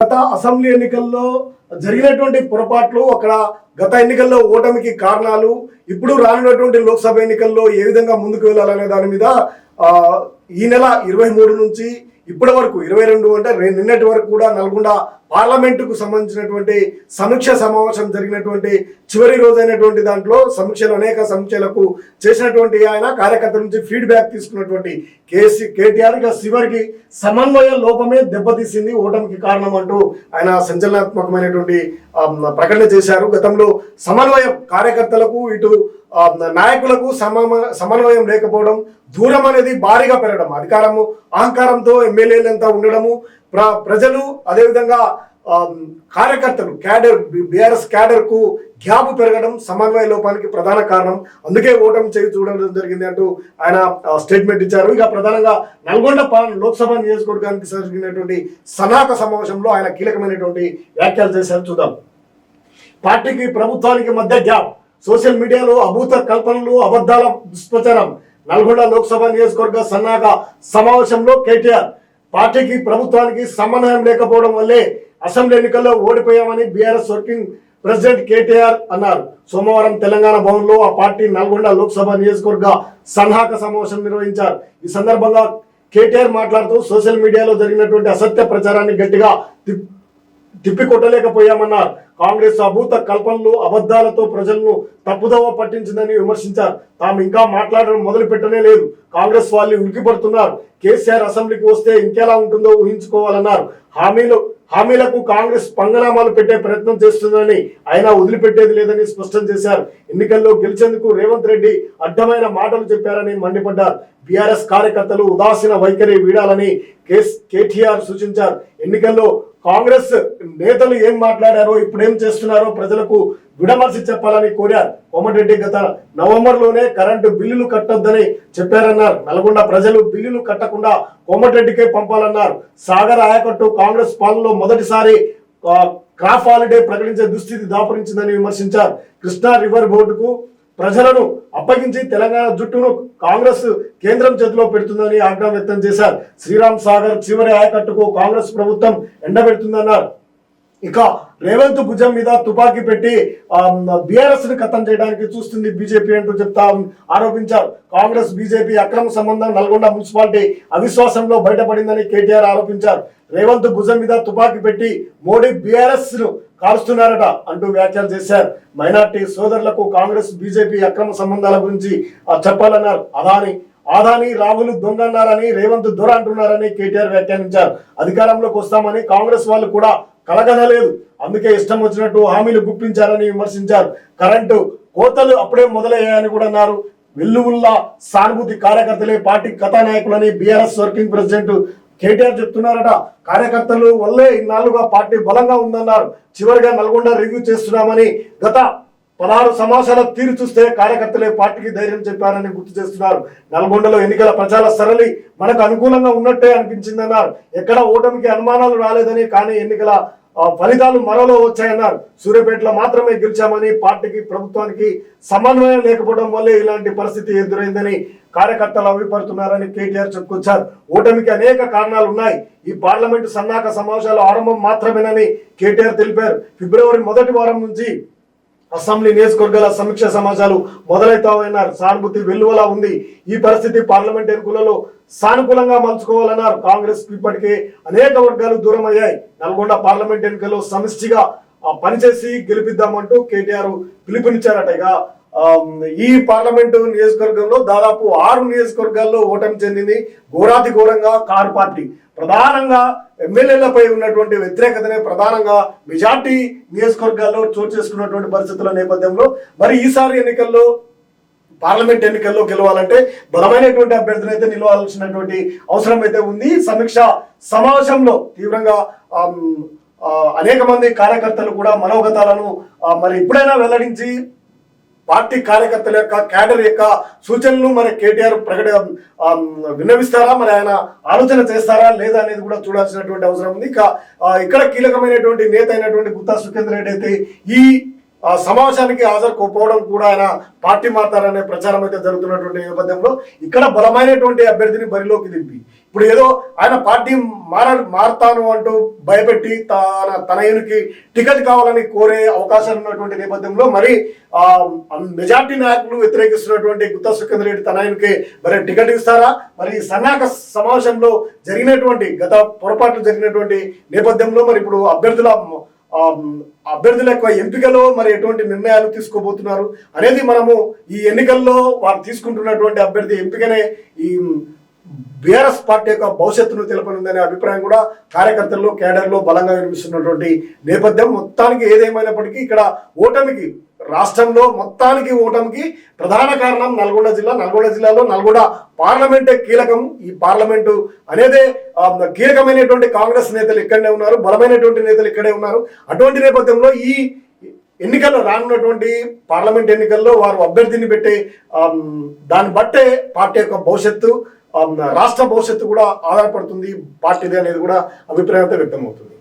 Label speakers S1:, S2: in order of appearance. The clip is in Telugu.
S1: గత అసెంబ్లీ ఎన్నికల్లో జరిగినటువంటి పొరపాట్లు అక్కడ గత ఎన్నికల్లో ఓటమికి కారణాలు ఇప్పుడు రానున్నటువంటి లోక్సభ ఎన్నికల్లో ఏ విధంగా ముందుకు వెళ్ళాలనే దాని మీద ఈ నెల ఇరవై మూడు నుంచి ఇప్పటి వరకు ఇరవై రెండు అంటే రే- నిన్నటి వరకు కూడా నల్గొండ పార్లమెంటుకు సంబంధించినటువంటి సమీక్ష సమావేశం జరిగినటువంటి చివరి రోజైనటువంటి దాంట్లో సమీక్షలు అనేక సమీక్షలకు చేసినటువంటి ఆయన కార్యకర్తల నుంచి ఫీడ్బ్యాక్ తీసుకున్నటువంటి కేసీ కేటీఆర్ ఇక చివరికి సమన్వయ లోపమే దెబ్బతీసింది ఓటమికి కారణం అంటూ ఆయన సంచలనాత్మకమైనటువంటి ప్రకటన చేశారు. గతంలో సమన్వయం కార్యకర్తలకు ఇటు నాయకులకు సమ సమన్వయం లేకపోవడం దూరం అనేది భారీగా పెరగడం అధికారము అహంకారంతో ఎమ్మెల్యేలంతా ఉండడము ప్ర ప్రజలు అదేవిధంగా కార్యకర్తలు క్యాడర్ బీఆర్ఎస్ క్యాడర్కు గ్యాప్ పెరగడం సమన్వయ లోపానికి ప్రధాన కారణం. అందుకే ఓటమి చేయి చూడడం జరిగింది అంటూ ఆయన స్టేట్మెంట్ ఇచ్చారు. ఇక ప్రధానంగా నల్గొండ లోక్సభ నియోజకవర్గానికి జరిగినటువంటి సనాక సమావేశంలో ఆయన కీలకమైనటువంటి వ్యాఖ్యలు చేశారు. చూద్దాం. పార్టీకి ప్రభుత్వానికి మధ్య గ్యాప్. సోషల్ మీడియాలో అభూత కల్పనలు అబద్ధాల దుష్ప్రచారం. నల్గొండ లోక్సభ నియోజకవర్గ సన్నాహక సమావేశంలో కేటీఆర్ పార్టీకి ప్రభుత్వానికి సమన్వయం లేకపోవడం వల్లే అసెంబ్లీ ఎన్నికల్లో ఓడిపోయామని బీఆర్ఎస్ వర్కింగ్ ప్రెసిడెంట్ కేటీఆర్ అన్నారు. సోమవారం తెలంగాణ భవన్లో ఆ పార్టీ నల్గొండ లోక్సభ నియోజకవర్గ సన్నాహక సమావేశం నిర్వహించారు. ఈ సందర్భంగా కేటీఆర్ మాట్లాడుతూ సోషల్ మీడియాలో జరిగినటువంటి అసత్య ప్రచారాన్ని గట్టిగా తిప్పికొట్టలేకపోయామన్నారు. కాంగ్రెస్ అభూత కల్పనలు అబద్ధాలతో ప్రజలను తప్పుదోవ పట్టించిందని విమర్శించారు. తాము ఇంకా మాట్లాడడం మొదలు పెట్టనే లేదు. కాంగ్రెస్ వాళ్ళు ఉలికిపడుతున్నారు కేసీఆర్ అసెంబ్లీకి వస్తే ఇంకెలా ఉంటుందో ఊహించుకోవాలన్నారు. హామీలు హామీలకు కాంగ్రెస్ పంగనామాలు పెట్టే ప్రయత్నం చేస్తుందని అయినా వదిలిపెట్టేది లేదని స్పష్టం చేశారు. ఎన్నికల్లో గెలిచేందుకు రేవంత్ రెడ్డి అడ్డమైన మాటలు చెప్పారని మండిపడ్డారు. బీఆర్ఎస్ కార్యకర్తలు ఉదాసీన వైఖరి వీడాలని కేస్ కేటీఆర్ సూచించారు. ఎన్నికల్లో కాంగ్రెస్ నేతలు ఏం మాట్లాడారో ఇప్పుడు ఏం చేస్తున్నారో ప్రజలకు విడమర్చి చెప్పాలని కోరారు. కోమటిరెడ్డి గత నవంబర్లోనే కరెంటు బిల్లులు కట్టొద్దని చెప్పారన్నారు. నల్గొండ ప్రజలు బిల్లులు కట్టకుండా కోమటిరెడ్డికే పంపాలన్నారు. సాగర్ ఆయకట్టు కాంగ్రెస్ పాలనలో మొదటిసారి క్రాఫ్ హాలిడే ప్రకటించే దుస్థితి దాపురించిందని విమర్శించారు. కృష్ణా రివర్ బోర్డుకు ప్రజలను అప్పగించి తెలంగాణ జుట్టును కాంగ్రెస్ కేంద్రం చేతిలో పెడుతుందని ఆగ్రహం వ్యక్తం చేశారు. శ్రీరామ్ సాగర్ చివరి ఆయకట్టుకు కాంగ్రెస్ ప్రభుత్వం ఎండబెడుతుందన్నారు. ఇక రేవంత్ భుజం మీద తుపాకీ పెట్టి బీఆర్ఎస్ని ఖతం చేయడానికి చూస్తుంది బీజేపీ అంటూ చెప్తా ఆరోపించారు. కాంగ్రెస్ బీజేపీ అక్రమ సంబంధం నల్గొండ మున్సిపాలిటీ అవిశ్వాసంలో బయటపడిందని కేటీఆర్ ఆరోపించారు. రేవంత్ భుజం మీద తుపాకీ పెట్టి మోడీ బీఆర్ఎస్ను కాలుస్తున్నారట అంటూ వ్యాఖ్యలు చేశారు. మైనార్టీ సోదరులకు కాంగ్రెస్ బీజేపీ అక్రమ సంబంధాల గురించి చెప్పాలన్నారు. అదాని ఆదాని రాహుల్ దొంగ అన్నారని రేవంత్ దొర అంటున్నారని కేటీఆర్ వ్యాఖ్యానించారు. అధికారంలోకి వస్తామని కాంగ్రెస్ వాళ్ళు కూడా కలగనలేదు అందుకే ఇష్టం వచ్చినట్టు హామీలు గుప్పించారని విమర్శించారు. కరెంటు కోతలు అప్పుడే మొదలయ్యాయని కూడా అన్నారు. వెల్లువుల్లా సానుభూతి కార్యకర్తలే పార్టీ కథానాయకులని బీఆర్ఎస్ వర్కింగ్ ప్రెసిడెంట్ కేటీఆర్ చెప్తున్నారట. కార్యకర్తలు వల్లే ఇన్నాళ్ళుగా పార్టీ బలంగా ఉందన్నారు. చివరిగా నల్గొండ రివ్యూ చేస్తున్నామని గత పదహారు సమాసాల తీరు చూస్తే కార్యకర్తలే పార్టీకి ధైర్యం చెప్పారని గుర్తు చేస్తున్నారు. నల్గొండలో ఎన్నికల ప్రచార సరళి మనకు అనుకూలంగా ఉన్నట్టే అనిపించిందన్నారు. ఎక్కడ ఓటమికి అనుమానాలు రాలేదని కానీ ఎన్నికల ఫలితాలు మరోలో వచ్చాయన్నారు. సూర్యాపేటలో మాత్రమే గెలిచామని పార్టీకి ప్రభుత్వానికి సమన్వయం లేకపోవడం వల్లే ఇలాంటి పరిస్థితి ఎదురైందని కార్యకర్తలు అభిపడుతున్నారని కేటీఆర్ చెప్పుకొచ్చారు. ఓటమికి అనేక కారణాలు ఉన్నాయి ఈ పార్లమెంటు సన్నాహక సమావేశాల ఆరంభం మాత్రమేనని కేటీఆర్ తెలిపారు. ఫిబ్రవరి మొదటి వారం నుంచి అసెంబ్లీ నియోజకవర్గాల సమీక్ష సమాజాలు మొదలవుతామన్నారు సానుభూతి వెల్లువలా ఉంది. ఈ పరిస్థితి పార్లమెంట్ ఎన్నికలలో సానుకూలంగా మలుచుకోవాలన్నారు. కాంగ్రెస్ ఇప్పటికే అనేక వర్గాలు దూరం అయ్యాయి నల్గొండ పార్లమెంట్ ఎన్నికల్లో సమిష్టిగా పనిచేసి గెలిపిద్దామంటూ కేటీఆర్ పిలుపునిచ్చారట. ఇక ఈ పార్లమెంటు నియోజకవర్గంలో దాదాపు ఆరు నియోజకవర్గాల్లో ఓటమి చెందింది ఘోరాతి ఘోరంగా కారు పార్టీ. ప్రధానంగా ఎమ్మెల్యేలపై ఉన్నటువంటి వ్యతిరేకతనే ప్రధానంగా మెజార్టీ నియోజకవర్గాల్లో చోటు చేసుకున్నటువంటి పరిస్థితుల నేపథ్యంలో మరి ఈసారి ఎన్నికల్లో పార్లమెంట్ ఎన్నికల్లో గెలవాలంటే బలమైనటువంటి అభ్యర్థులు అయితే నిలవాల్సినటువంటి అవసరం అయితే ఉంది. సమీక్ష సమావేశంలో తీవ్రంగా అనేక మంది కార్యకర్తలు కూడా మనోగతాలను మరి ఇప్పుడైనా వెల్లడించి పార్టీ కార్యకర్తల యొక్క క్యాడర్ యొక్క సూచనలు మరి కేటీఆర్ ప్రకట విన్నవిస్తారా? మరి ఆయన ఆలోచన చేస్తారా? లేదా అనేది కూడా చూడాల్సినటువంటి అవసరం ఉంది. ఇక ఇక్కడ కీలకమైనటువంటి నేత అయినటువంటి గుత్తా సుఖేందర్ రెడ్డి అయితే ఈ సమావేశానికి హాజరుకోకపోవడం కూడా ఆయన పార్టీ మారుతారనే ప్రచారం అయితే జరుగుతున్నటువంటి నేపథ్యంలో ఇక్కడ బలమైనటువంటి అభ్యర్థిని బరిలోకి దింపి ఇప్పుడు ఏదో ఆయన పార్టీ మార మారతాను అంటూ భయపెట్టి తన తనయునికి టికెట్ కావాలని కోరే అవకాశాలు ఉన్నటువంటి నేపథ్యంలో మరి మెజార్టీ నాయకులు వ్యతిరేకిస్తున్నటువంటి గుత్తా సుఖేందర్ రెడ్డి తనయునికి మరి టికెట్ ఇస్తారా? మరి ఈ సన్నాహక సమావేశంలో జరిగినటువంటి గత పొరపాట్లు జరిగినటువంటి నేపథ్యంలో మరి ఇప్పుడు అభ్యర్థుల అభ్యర్థుల యొక్క ఎంపికలో మరి ఎటువంటి నిర్ణయాలు తీసుకోబోతున్నారు? అనేది మనము ఈ ఎన్నికల్లో వారు తీసుకుంటున్నటువంటి అభ్యర్థి ఎంపికనే ఈ బీఆర్ఎస్ పార్టీ యొక్క భవిష్యత్తును తెలపనుందనే అభిప్రాయం కూడా కార్యకర్తల్లో కేడర్లో బలంగా వినిపిస్తున్నటువంటి నేపథ్యం. మొత్తానికి ఏదేమైనప్పటికీ ఇక్కడ ఓటమికి రాష్ట్రంలో మొత్తానికి ఓటమికి ప్రధాన కారణం నల్గొండ జిల్లా. నల్గొండ జిల్లాలో నల్గొండ పార్లమెంటే కీలకం. ఈ పార్లమెంటు అనేదే కీలకమైనటువంటి కాంగ్రెస్ నేతలు ఇక్కడనే ఉన్నారు బలమైనటువంటి నేతలు ఇక్కడే ఉన్నారు. అటువంటి నేపథ్యంలో ఈ ఎన్నికల్లో రానున్నటువంటి పార్లమెంట్ ఎన్నికల్లో వారు అభ్యర్థిని పెట్టే దాన్ని బట్టే పార్టీ యొక్క భవిష్యత్తు రాష్ట్ర భవిష్యత్తు కూడా ఆధారపడుతుంది. పార్టీది అనేది కూడా అభిప్రాయంతో వ్యక్తమవుతుంది.